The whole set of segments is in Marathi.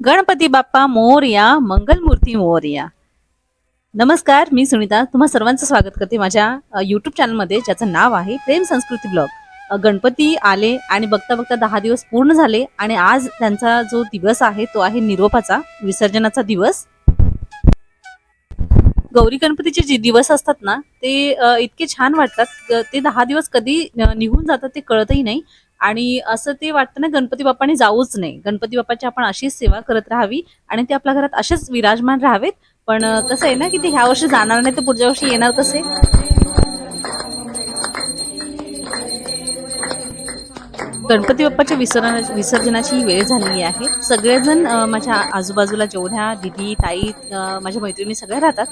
गणपती बाप्पा मोरया मंगलमूर्ती मोरया. नमस्कार मी सुनीता. तुम्हा सर्वांचं स्वागत करते माझ्या यूट्यूब चॅनलमध्ये ज्याचं नाव आहे प्रेम संस्कृती ब्लॉग. गणपती आले आणि बघता बघता दहा दिवस पूर्ण झाले आणि आज त्यांचा जो दिवस आहे तो आहे निरोपाचा विसर्जनाचा दिवस. गौरी गणपतीचे जे दिवस असतात ना ते इतके छान वाटतात. ते दहा दिवस कधी निघून जातात ते कळतही नाही. आणि असं ते वाटतं ना गणपती बाप्पाने जाऊच नाही. गणपती बाप्पाची आपण अशीच सेवा करत राहावी आणि ते आपल्या घरात असेच विराजमान राहावेत. पण कसं आहे ना की ते ह्या वर्षी जाणार नाही तर पुढच्या वर्षी येणार कसे? गणपती बाप्पाच्या विसर्जना विसर्जनाची ही वेळ झालेली आहे. सगळेजण माझ्या आजूबाजूला जेवढ्या दिदी ताई माझ्या मैत्रिणी सगळ्या राहतात.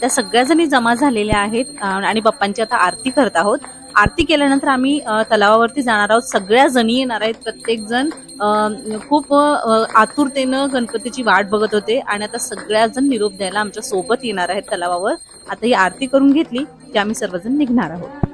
त्या सगळ्याजणी जमा झालेल्या आहेत आणि बाप्पांची आता आरती करत आहोत. आरती केल्यानंतर आम्ही तलावावरती जाणार आहोत. सगळ्या जणी येणार आहेत. प्रत्येक जण अ, खूप आतुरतेनं गणपतीची वाट बघत होते. आणि आता सगळ्याजण निरोप द्यायला आमच्यासोबत येणार आहेत तलावावर. आता ही आरती करून घेतली की आम्ही सर्वजण निघणार आहोत.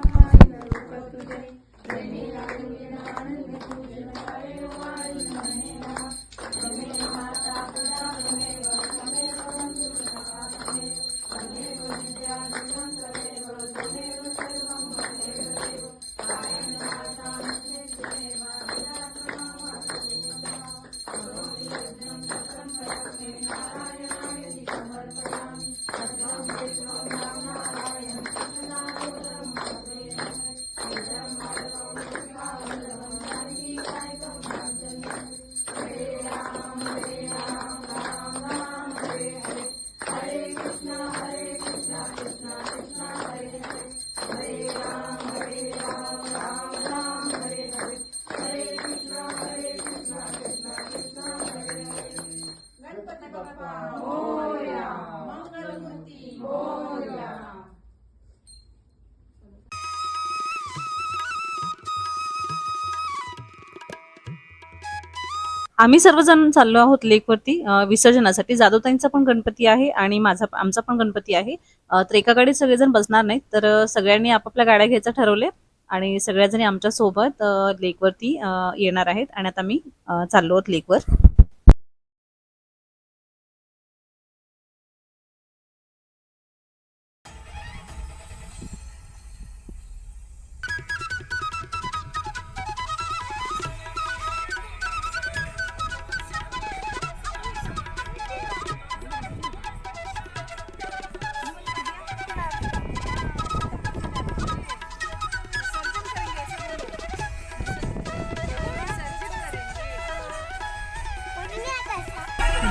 आम्ही सर्वजण चाललो आहोत लेकवरती विसर्जनासाठी. जाधवताईंचा पण गणपती आहे आणि माझा आमचा पण गणपती आहे. अ, तर एका गाडीत सगळेजण बसणार नाहीत तर सगळ्यांनी आपापल्या गाड्या घ्यायचं ठरवले आणि सगळ्याजणी आमच्यासोबत लेकवरती येणार आहेत आणि आता मी चाललो आहोत लेकवर.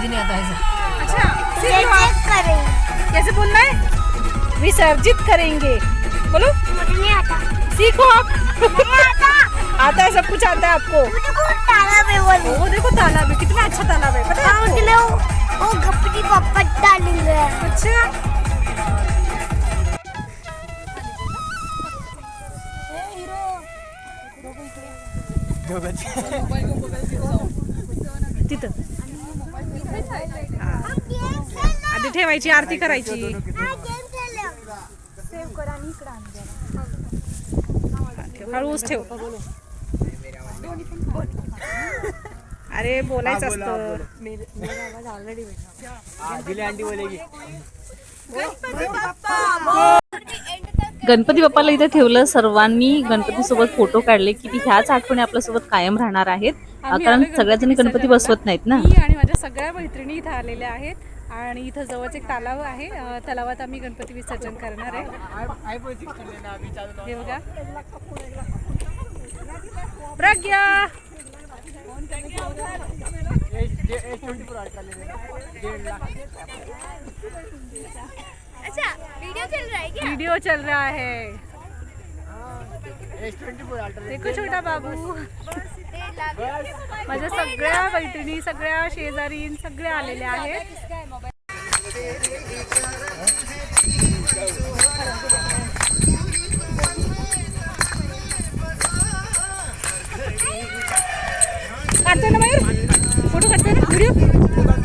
मुझे नहीं आता ऐसा। अच्छा कैसे बोलना है? विसर्जित करेंगे। बोलो। मुझे नहीं आता। सीखो आप। नहीं आता। आता है सब कुछ आता है आपको। मुझे तालाब है वो वो देखो तालाब है कितना अच्छा तालाब है पता है हाँ आपको? उसमें वो वो गप्पी पप्पा डालेंगे अच्छा। तिथं आधी ठेवायची आरती करायची. सेव करा आणि इकडे आण जरा. ठेव, हळूच ठेव अरे बोलायचं असतं गणपती बाप्पाला इथे ठेवलं सर्वांनी गणपती सोबत फोटो काढले की ती ह्याच आठवणी आपल्यासोबत कायम राहणार आहेत. कारण आलोय सगळ्याजणी गणपती. बसवत नाहीत ना? मी आणि माझ्या सगळ्या मैत्रिणी इथं आलेल्या आहेत आणि इथं जवळच एक तलाव आहे. अं, तलावात आम्ही गणपती विसर्जन करणार आहे. हे बघा. प्रज्ञा! अच्छा वीडियो चल रहा है क्या? वीडियो चल रहा है। देखो छोटा बाबू। माझ्या सगळ्या मैत्रिणी सगळ्या शेजारी सगळे आलेले आहेत. काढतोय ना मयूर फोटो काढतोय ना? व्हिडिओ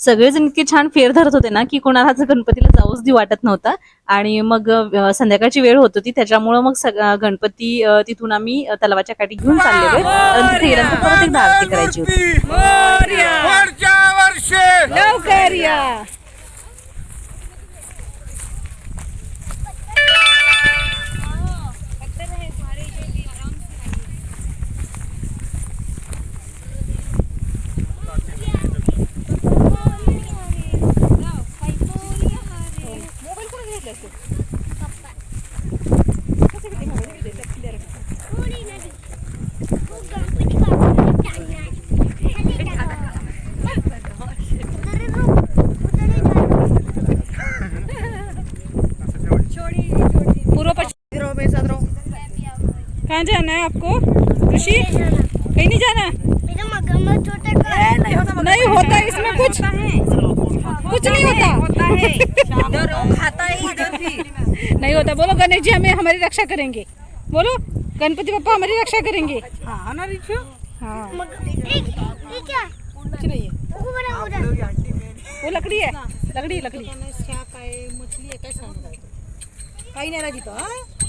सगळेजण इतके छान फेर धरत होते ना की कोणालाच गणपतीला जाऊच दि वाटत नव्हता. आणि मग संध्याकाळची वेळ होत होती त्याच्यामुळं मग गणपती तिथून आम्ही तलावाच्या काठी घेऊन चाललेलो आरती करायची होती. कहाँ जाना है आपको? ऋषि? कहीं नहीं जाना? नहीं होता इसमें कुछ। कुछ नहीं होता। नहीं होता। बोलो गणेश जी हमें हमारी रक्षा करेंगे। बोलो गणपति बप्पा हमारी रक्षा करेंगे। हाँ ना हाँ। कुछ नहीं है। वो बड़ा उधर। वो लकड़ी है। लकड़ी लकड़ी। काही नाही राज़ी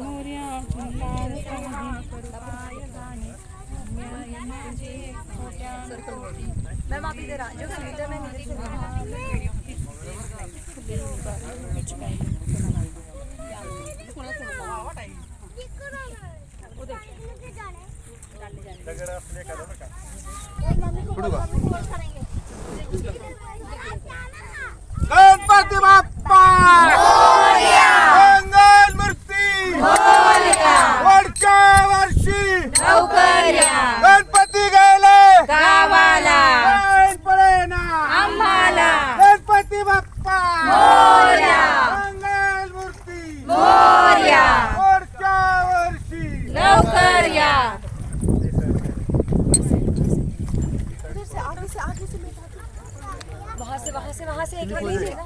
धारी मोर्या कुंभार स्वामी कृपाय गाणे न्याय माझे गणपती वहां से वहां से वहां से एक बार लीजिए ना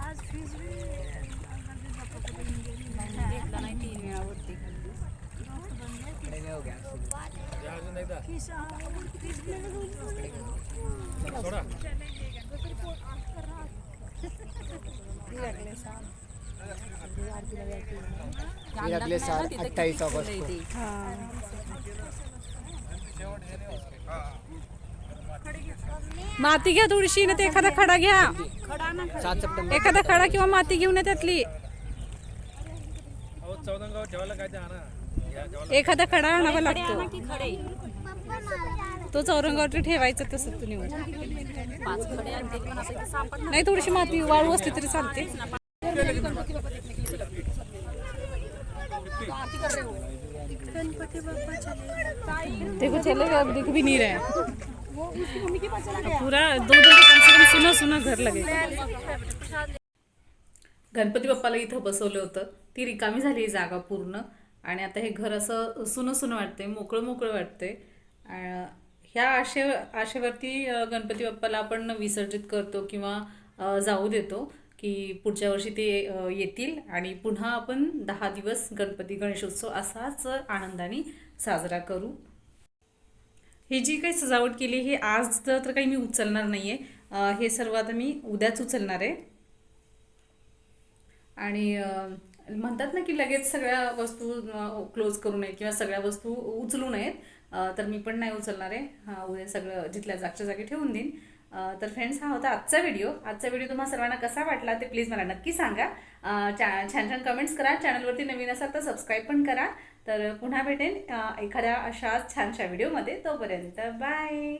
आज फीस भी नाही अगले साल अट्ठाईस अगस्त को. माती घ्या थोडीशी ना ते एखादा खडा घ्या. सात सप्टेंबर. एखादा खडा किंवा माती घेऊन या त्यातली. एखादा खडा आणावा लागतो. तो चौरंगावरती ठेवायचा तसं तू नेऊन नाही थोडीशी माती वाळू असली तरी चालते. देखो चलेगा अब दिख भी नहीं रहे। पूरा दो दिन कम से कम सुना सुना घर लगे। गणपती बाप्पाला इथं बसवलं होतं. ती रिकामी झाली जागा पूर्ण. आणि आता हे घर असं सुनं सुनं वाटतंय मोकळं मोकळं वाटतंय. ह्या आशे आशेवरती गणपती बाप्पाला आपण विसर्जित करतो किंवा जाऊ देतो. की पुढच्या वर्षी ते येतील आणि पुन्हा आपण दहा दिवस गणपती गणेशोत्सव असाच आनंदाने साजरा करू. ही जी काही सजावट केली ही आज तर काही मी उचलणार नाही आहे हे सर्व आता मी उद्याच उचलणार आहे. आणि म्हणतात ना की लगेच सगळ्या वस्तू क्लोज करू नये किंवा सगळ्या वस्तू उचलू नयेत. तर मी पण नाही उचलणार आहे. हा उद्या सगळं जिथल्या जागच्या जागी ठेवून देईन. तर फ्रेंड्स हा होता आजचा व्हिडिओ आजचा व्हिडिओ तुम्हाला सर्वांना कसा वाटला ते प्लीज मला नक्की सांगा. छान छान कमेंट्स करा. चॅनलवरती नवीन असाल तर सबस्क्राईब पण करा. तर पुन्हा भेटेन एखाद्या अशाच छानशा व्हिडिओमध्ये तोपर्यंत बाय